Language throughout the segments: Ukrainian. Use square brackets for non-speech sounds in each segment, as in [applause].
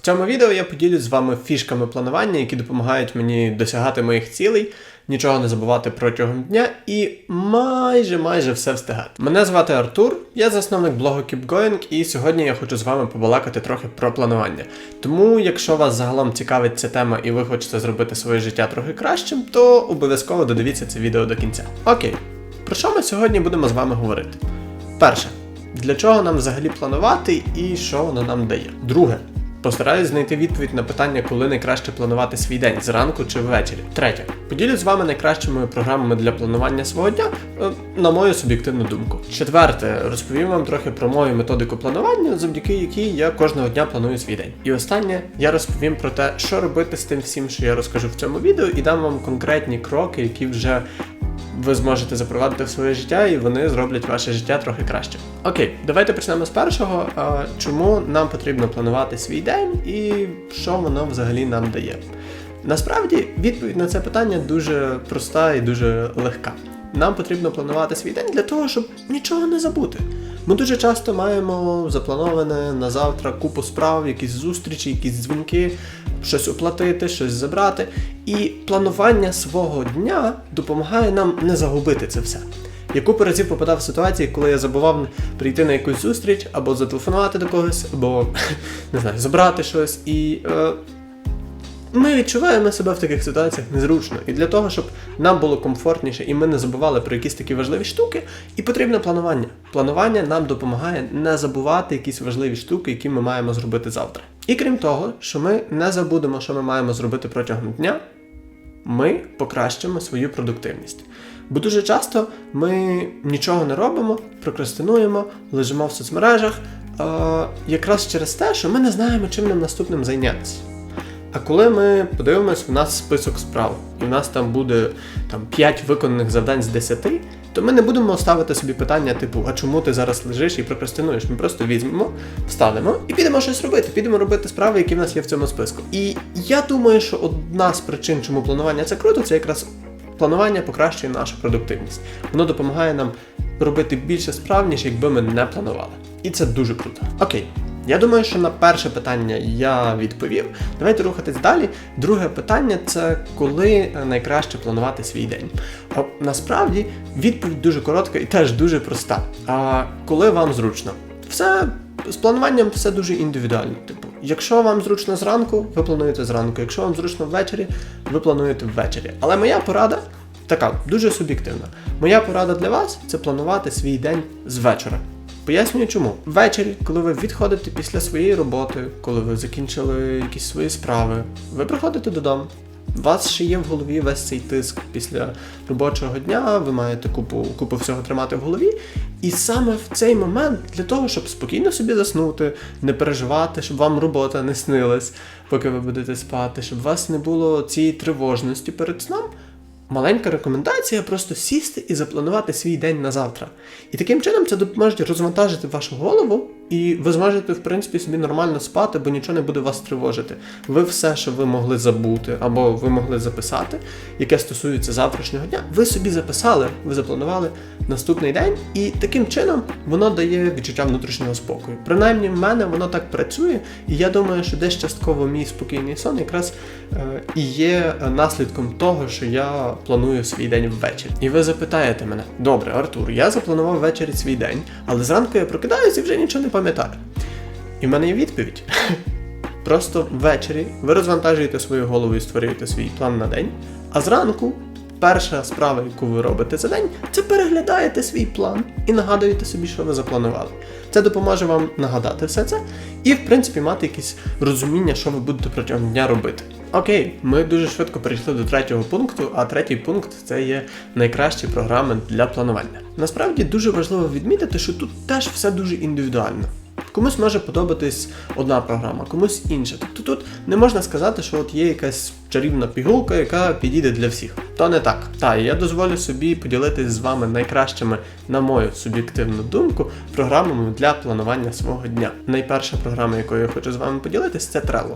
В цьому відео я поділюсь з вами фішками планування, які допомагають мені досягати моїх цілей, нічого не забувати протягом дня і майже майже все встигати. Мене звати Артур, я засновник блогу KeepGoing, і сьогодні я хочу з вами побалакати трохи про планування. Тому, якщо вас загалом цікавить ця тема і ви хочете зробити своє життя трохи кращим, то обов'язково додивіться це відео до кінця. Окей, про що ми сьогодні будемо з вами говорити? Перше, для чого нам взагалі планувати і що воно нам дає? Друге. Постараюсь знайти відповідь на питання, коли найкраще планувати свій день зранку чи ввечері. Третє. Поділюсь з вами найкращими програмами для планування свого дня, е, на мою суб'єктивну думку. Четверте, розповім вам трохи про мою методику планування, завдяки якій я кожного дня планую свій день. І останнє, я розповім про те, що робити з тим всім, що я розкажу в цьому відео, і дам вам конкретні кроки, які вже ви зможете запровадити в своє життя, і вони зроблять ваше життя трохи краще. Окей, давайте почнемо з першого. Чому нам потрібно планувати свій день і що воно взагалі нам дає? Насправді відповідь на це питання дуже проста і дуже легка. Нам потрібно планувати свій день для того, щоб нічого не забути. Ми дуже часто маємо заплановане на завтра купу справ, якісь зустрічі, якісь дзвінки, щось оплатити, щось забрати. І планування свого дня допомагає нам не загубити це все. Я купу разів попадав в ситуації, коли я забував прийти на якусь зустріч, або зателефонувати до когось, або [laughs] не знаю, забрати щось. І е, ми відчуваємо себе в таких ситуаціях незручно. І для того, щоб нам було комфортніше і ми не забували про якісь такі важливі штуки, і потрібне планування. Планування нам допомагає не забувати якісь важливі штуки, які ми маємо зробити завтра. І крім того, що ми не забудемо, що ми маємо зробити протягом дня, ми покращимо свою продуктивність. Бо дуже часто ми нічого не робимо, прокрастинуємо, лежимо в соцмережах, е, якраз через те, що ми не знаємо, чим нам наступним зайнятися. А коли ми подивимось, у нас список справ, і в нас там буде там 5 виконаних завдань з 10, то ми не будемо ставити собі питання, типу, а чому ти зараз лежиш і прокрастинуєш? Ми просто візьмемо, встанемо і підемо щось робити. Підемо робити справи, які в нас є в цьому списку. І я думаю, що одна з причин, чому планування це круто, це якраз планування покращує нашу продуктивність. Воно допомагає нам робити більше справ, ніж якби ми не планували. І це дуже круто. Окей. Я думаю, що на перше питання я відповів. Давайте рухатись далі. Друге питання це коли найкраще планувати свій день. А насправді відповідь дуже коротка і теж дуже проста. А коли вам зручно? Все з плануванням все дуже індивідуально. Типу, якщо вам зручно зранку, ви плануєте зранку. Якщо вам зручно ввечері, ви плануєте ввечері. Але моя порада така дуже суб'єктивна. Моя порада для вас це планувати свій день з вечора. Пояснюю чому. Ввечері, коли ви відходите після своєї роботи, коли ви закінчили якісь свої справи, ви приходите додому. У вас ще є в голові весь цей тиск після робочого дня, ви маєте купу, купу всього тримати в голові. І саме в цей момент, для того, щоб спокійно собі заснути, не переживати, щоб вам робота не снилась, поки ви будете спати, щоб у вас не було цієї тривожності перед сном. Маленька рекомендація просто сісти і запланувати свій день на завтра. І таким чином це допоможе розвантажити вашу голову, і ви зможете, в принципі, собі нормально спати, бо нічого не буде вас тривожити. Ви все, що ви могли забути, або ви могли записати, яке стосується завтрашнього дня, ви собі записали, ви запланували наступний день, і таким чином воно дає відчуття внутрішнього спокою. Принаймні, в мене воно так працює, і я думаю, що десь частково мій спокійний сон якраз е, і є наслідком того, що я планую свій день ввечері. І ви запитаєте мене: добре, Артур, я запланував ввечері свій день, але зранку я прокидаюся і вже нічого не пам'ятаю. І в мене є відповідь. [laughs] Просто ввечері ви розвантажуєте свою голову і створюєте свій план на день, а зранку. Перша справа, яку ви робите за день, це переглядаєте свій план і нагадуєте собі, що ви запланували. Це допоможе вам нагадати все це і, в принципі, мати якесь розуміння, що ви будете протягом дня робити. Окей, ми дуже швидко перейшли до третього пункту, а третій пункт це є найкращі програми для планування. Насправді дуже важливо відмітити, що тут теж все дуже індивідуально. Комусь може подобатись одна програма, комусь інша. Тобто тут не можна сказати, що от є якась чарівна пігулка, яка підійде для всіх. То не так. Та я дозволю собі поділитись з вами найкращими, на мою суб'єктивну думку, програмами для планування свого дня. Найперша програма, якою я хочу з вами поділитись, це Trello.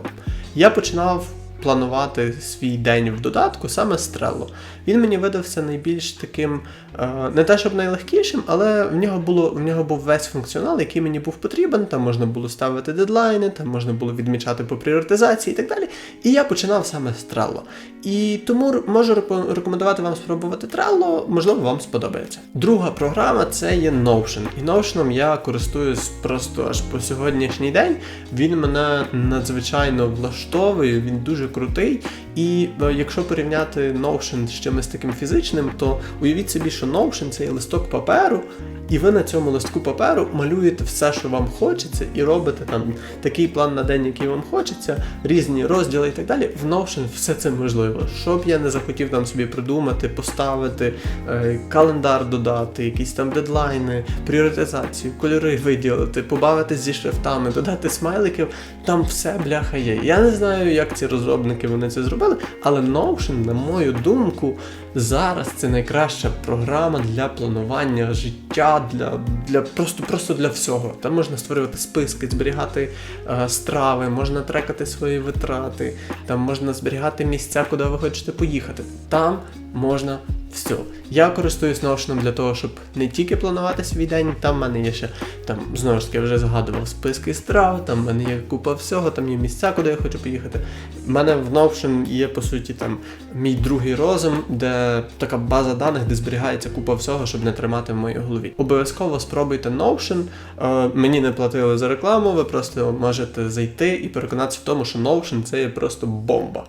Я починав планувати свій день в додатку, саме Trello. Він мені видався найбільш таким, е, не те щоб найлегкішим, але в нього було в нього був весь функціонал, який мені був потрібен. Там можна було ставити дедлайни, там можна було відмічати по пріоритизації і так далі. І я починав саме з Trello. І тому можу рекомендувати вам спробувати Trello, можливо, вам сподобається. Друга програма це є Notion. І Notion я користуюсь просто аж по сьогоднішній день. Він мене надзвичайно влаштовує, він дуже крутий. І е, якщо порівняти Notion з чимось таким фізичним, то уявіть собі, що Notion це є листок паперу, і ви на цьому листку паперу малюєте все, що вам хочеться, і робите там такий план на день, який вам хочеться, різні розділи і так далі. В Notion все це можливо. Що б я не захотів там собі придумати, поставити, е, календар додати, якісь там дедлайни, пріоритизацію, кольори виділити, побавитись зі шрифтами, додати смайликів, там все бляха є. Я не знаю, як ці розробники вони це зробили, але Notion, на мою думку, зараз це найкраща програма для планування життя, для, для просто, просто для всього. Там можна створювати списки, зберігати е, страви, можна трекати свої витрати, там можна зберігати місця, куди ви хочете поїхати. Там можна все. Я користуюсь Notion для того, щоб не тільки планувати свій день, там в мене є ще там знову ж таки я вже згадував списки страв, там в мене є купа всього, там є місця, куди я хочу поїхати. У мене в Notion є по суті там мій другий розум, де така база даних, де зберігається купа всього, щоб не тримати в моїй голові. Обов'язково спробуйте Notion. Е, мені не платили за рекламу, ви просто можете зайти і переконатися в тому, що Notion це є просто бомба.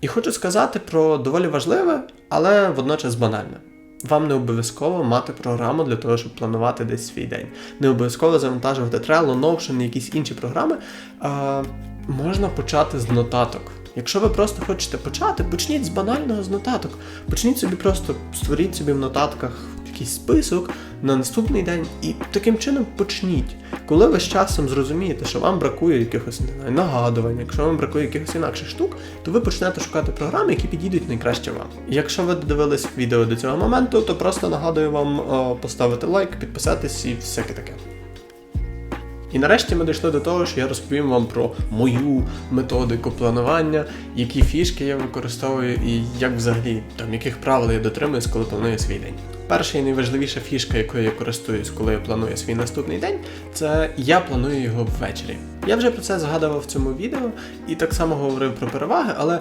І хочу сказати про доволі важливе, але водночас банальне. Вам не обов'язково мати програму для того, щоб планувати десь свій день. Не обов'язково завантажувати Trello, Notion, якісь інші програми. А, можна почати з нотаток. Якщо ви просто хочете почати, почніть з банального з нотаток. Почніть собі просто створіть собі в нотатках якийсь список на наступний день і таким чином почніть. Коли ви з часом зрозумієте, що вам бракує якихось не знаю, нагадувань, якщо вам бракує якихось інакших штук, то ви почнете шукати програми, які підійдуть найкраще вам. Якщо ви додивились відео до цього моменту, то просто нагадую вам о, поставити лайк, підписатись і всяке таке. І нарешті ми дійшли до того, що я розповім вам про мою методику планування, які фішки я використовую і як взагалі там яких правил я дотримуюсь, коли планую свій день. Перша і найважливіша фішка, якою я користуюсь, коли я планую свій наступний день, це я планую його ввечері. Я вже про це згадував в цьому відео і так само говорив про переваги, але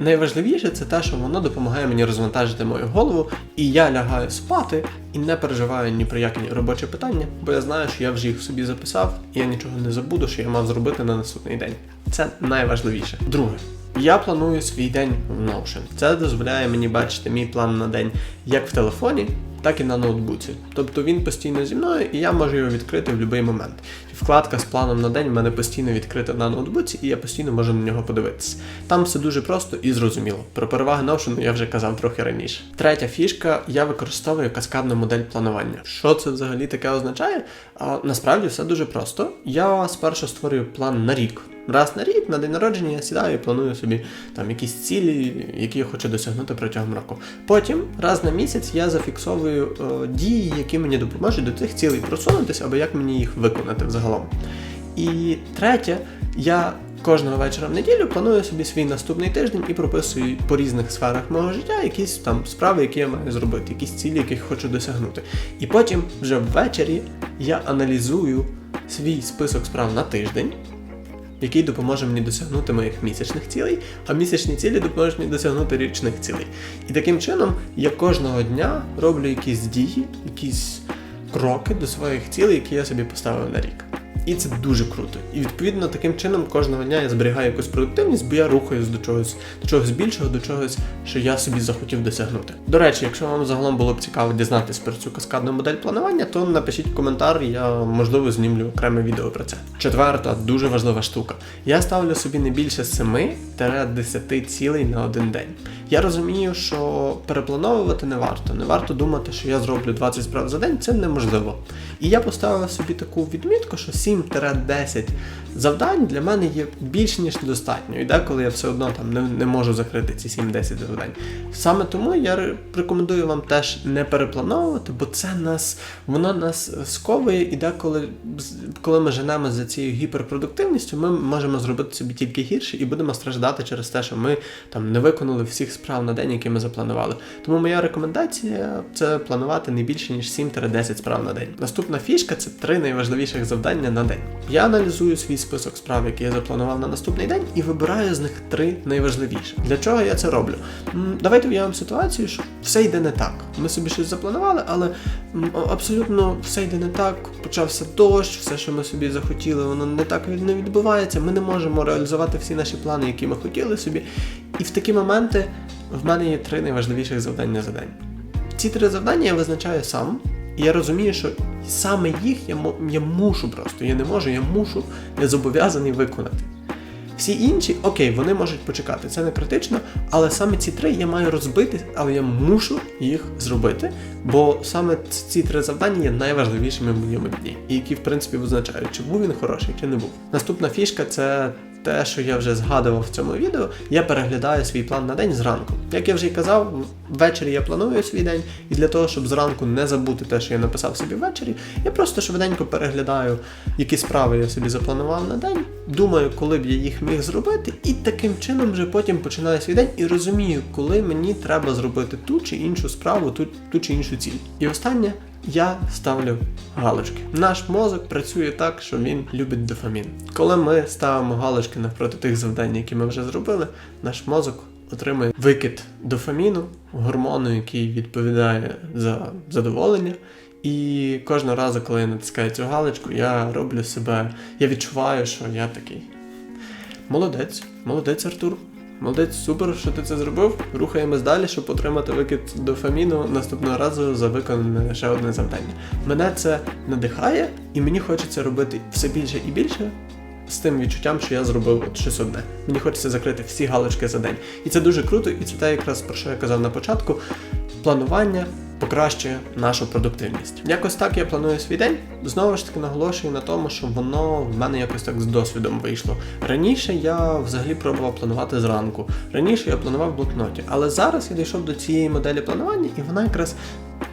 Найважливіше це те, що воно допомагає мені розвантажити мою голову, і я лягаю спати і не переживаю ні про які робочі питання, бо я знаю, що я вже їх собі записав, і я нічого не забуду, що я мав зробити на наступний день. Це найважливіше. Друге. Я планую свій день в Notion. Це дозволяє мені бачити мій план на день як в телефоні, так і на ноутбуці. Тобто він постійно зі мною, і я можу його відкрити в будь-який момент. Вкладка з планом на день в мене постійно відкрита на ноутбуці, і я постійно можу на нього подивитися. Там все дуже просто і зрозуміло. Про переваги Notion я вже казав трохи раніше. Третя фішка я використовую каскадну модель планування. Що це взагалі таке означає? А, насправді все дуже просто. Я спершу створюю план на рік. Раз на рік, на день народження, я сідаю і планую собі там якісь цілі, які я хочу досягнути протягом року. Потім, раз на місяць, я зафіксовую е, дії, які мені допоможуть до цих цілей просунутися, або як мені їх виконати взагалом. І третє, я кожного вечора в неділю планую собі свій наступний тиждень і прописую по різних сферах мого життя якісь там справи, які я маю зробити, якісь цілі, яких хочу досягнути. І потім вже ввечері я аналізую свій список справ на тиждень який допоможе мені досягнути моїх місячних цілей, а місячні цілі допоможуть мені досягнути річних цілей. І таким чином я кожного дня роблю якісь дії, якісь кроки до своїх цілей, які я собі поставив на рік. І це дуже круто. І відповідно таким чином кожного дня я зберігаю якусь продуктивність, бо я рухаюсь до чогось, до чогось більшого, до чогось, що я собі захотів досягнути. До речі, якщо вам загалом було б цікаво дізнатись про цю каскадну модель планування, то напишіть коментар, я можливо знімлю окреме відео про це. Четверта дуже важлива штука. Я ставлю собі не більше 7-10 цілей на один день. Я розумію, що переплановувати не варто. Не варто думати, що я зроблю 20 справ за день, це неможливо. І я поставив собі таку відмітку, що 7-10 завдань для мене є більш ніж достатньо. І деколи я все одно там не, не можу закрити ці 7-10 завдань. Саме тому я рекомендую вам теж не переплановувати, бо це нас воно нас сковує, і деколи, коли ми женемо за цією гіперпродуктивністю, ми можемо зробити собі тільки гірше і будемо страждати через те, що ми там не виконали всіх справ на день, які ми запланували. Тому моя рекомендація це планувати не більше ніж 7-10 справ на день. Наступна фішка це три найважливіших завдання на день. Я аналізую свій список справ, які я запланував на наступний день, і вибираю з них три найважливіші. Для чого я це роблю? Давайте уявимо ситуацію, що все йде не так. Ми собі щось запланували, але абсолютно все йде не так. Почався дощ, все, що ми собі захотіли, воно не так не відбувається. Ми не можемо реалізувати всі наші плани, які ми хотіли собі. І в такі моменти в мене є три найважливіших завдання за день. Ці три завдання я визначаю сам, і я розумію, що саме їх я, я мушу просто. Я не можу, я мушу, я зобов'язаний виконати. Всі інші, окей, вони можуть почекати, це не критично, але саме ці три я маю розбити, але я мушу їх зробити, бо саме ці три завдання є найважливішими в моєму дні, і які, в принципі, визначають, чи був він хороший, чи не був. Наступна фішка це те, що я вже згадував в цьому відео, я переглядаю свій план на день зранку. Як я вже й казав, ввечері я планую свій день, і для того, щоб зранку не забути те, що я написав собі ввечері, я просто швиденько переглядаю, які справи я собі запланував на день, думаю, коли б я їх міг зробити, і таким чином вже потім починаю свій день і розумію, коли мені треба зробити ту чи іншу справу, ту, ту чи іншу ціль. І останнє. Я ставлю галочки. Наш мозок працює так, що він любить дофамін. Коли ми ставимо галочки навпроти тих завдань, які ми вже зробили, наш мозок отримує викид дофаміну, гормону, який відповідає за задоволення. І кожного разу, коли я натискаю цю галочку, я роблю себе, я відчуваю, що я такий. Молодець, молодець, Артур. Молодець, супер, що ти це зробив. Рухаємось далі, щоб отримати викид дофаміну наступного разу за виконане ще одне завдання. Мене це надихає, і мені хочеться робити все більше і більше з тим відчуттям, що я зробив щось одне. Мені хочеться закрити всі галочки за день. І це дуже круто, і це те, якраз про що я казав на початку. Планування покращує нашу продуктивність. Якось так я планую свій день. Знову ж таки наголошую на тому, що воно в мене якось так з досвідом вийшло. Раніше я взагалі пробував планувати зранку. Раніше я планував в блокноті, але зараз я дійшов до цієї моделі планування, і вона якраз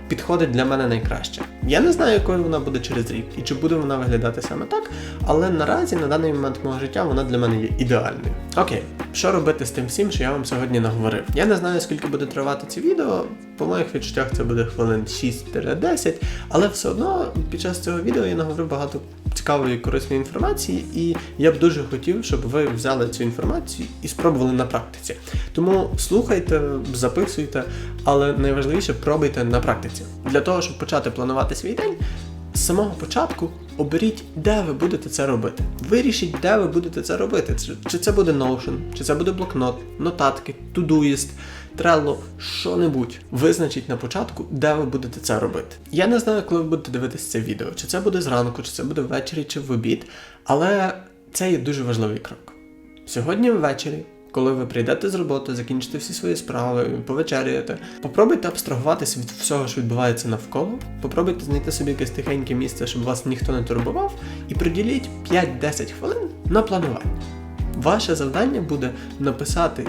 підходить для мене найкраще. Я не знаю, якою вона буде через рік і чи буде вона виглядати саме так, але наразі на даний момент мого життя вона для мене є ідеальною. Окей, що робити з тим всім, що я вам сьогодні наговорив? Я не знаю, скільки буде тривати це відео. По моїх відчуттях це буде хвилин 6-10, але все одно під час цього відео я наговорив багато цікавої корисної інформації, і я б дуже хотів, щоб ви взяли цю інформацію і спробували на практиці. Тому слухайте, записуйте, але найважливіше пробуйте на практиці. Для того, щоб почати планувати свій день, з самого початку оберіть, де ви будете це робити. Вирішіть, де ви будете це робити. Чи- це буде Notion, чи це буде блокнот, нотатки, Todoist, Trello, що-небудь. Визначіть на початку, де ви будете це робити. Я не знаю, коли ви будете дивитися це відео, чи це буде зранку, чи це буде ввечері, чи в обід, але це є дуже важливий крок. Сьогодні ввечері, коли ви прийдете з роботи, закінчите всі свої справи, повечеряєте, попробуйте абстрагуватися від всього, що відбувається навколо. Попробуйте знайти собі якесь тихеньке місце, щоб вас ніхто не турбував, і приділіть 5-10 хвилин на планування. Ваше завдання буде написати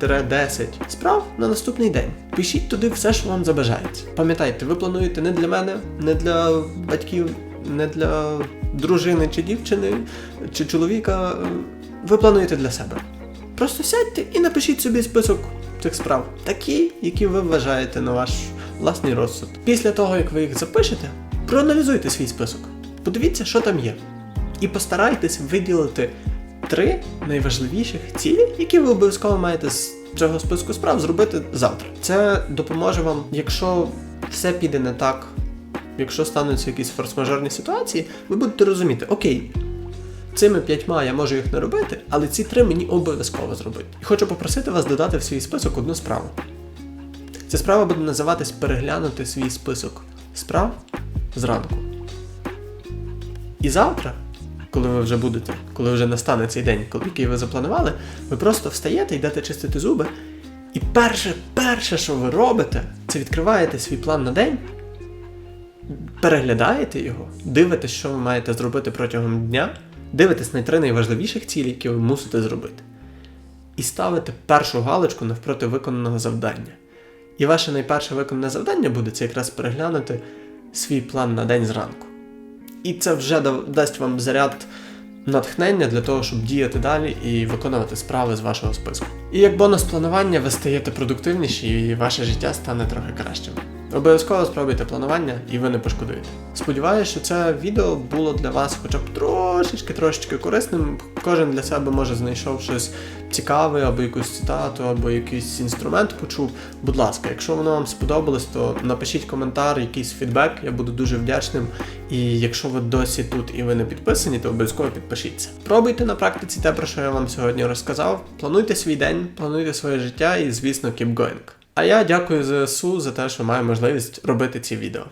7-10 справ на наступний день. Пишіть туди все, що вам забажається. Пам'ятайте, ви плануєте не для мене, не для батьків, не для дружини чи дівчини, чи чоловіка. Ви плануєте для себе. Просто сядьте і напишіть собі список цих справ, такі, які ви вважаєте на ваш власний розсуд. Після того, як ви їх запишете, проаналізуйте свій список. Подивіться, що там є. І постарайтесь виділити три найважливіших цілі, які ви обов'язково маєте з цього списку справ зробити завтра. Це допоможе вам, якщо все піде не так, якщо стануться якісь форс-мажорні ситуації, ви будете розуміти, окей, Цими п'ятьма я можу їх не робити, але ці три мені обов'язково зробити. І хочу попросити вас додати в свій список одну справу. Ця справа буде називатись переглянути свій список справ зранку. І завтра, коли ви вже будете, коли вже настане цей день, який ви запланували, ви просто встаєте, йдете чистити зуби І перше, перше, що ви робите, це відкриваєте свій план на день, переглядаєте його, дивитесь, що ви маєте зробити протягом дня, дивитесь на три найважливіших цілі, які ви мусите зробити. І ставите першу галочку навпроти виконаного завдання. І ваше найперше виконане завдання буде це якраз переглянути свій план на день зранку. І це вже дасть вам заряд натхнення для того, щоб діяти далі і виконувати справи з вашого списку. І як бонус планування ви стаєте продуктивніші і ваше життя стане трохи кращим. Обов'язково спробуйте планування і ви не пошкодуєте. Сподіваюся, що це відео було для вас хоча б трошечки трошечки корисним. Кожен для себе може знайшов щось цікаве, або якусь цитату, або якийсь інструмент почув. Будь ласка, якщо воно вам сподобалось, то напишіть коментар, якийсь фідбек, я буду дуже вдячним. І якщо ви досі тут і ви не підписані, то обов'язково підпишіться. Пробуйте на практиці те, про що я вам сьогодні розказав. Плануйте свій день, плануйте своє життя і, звісно, keep going. А я дякую ЗСУ за те, що маю можливість робити ці відео.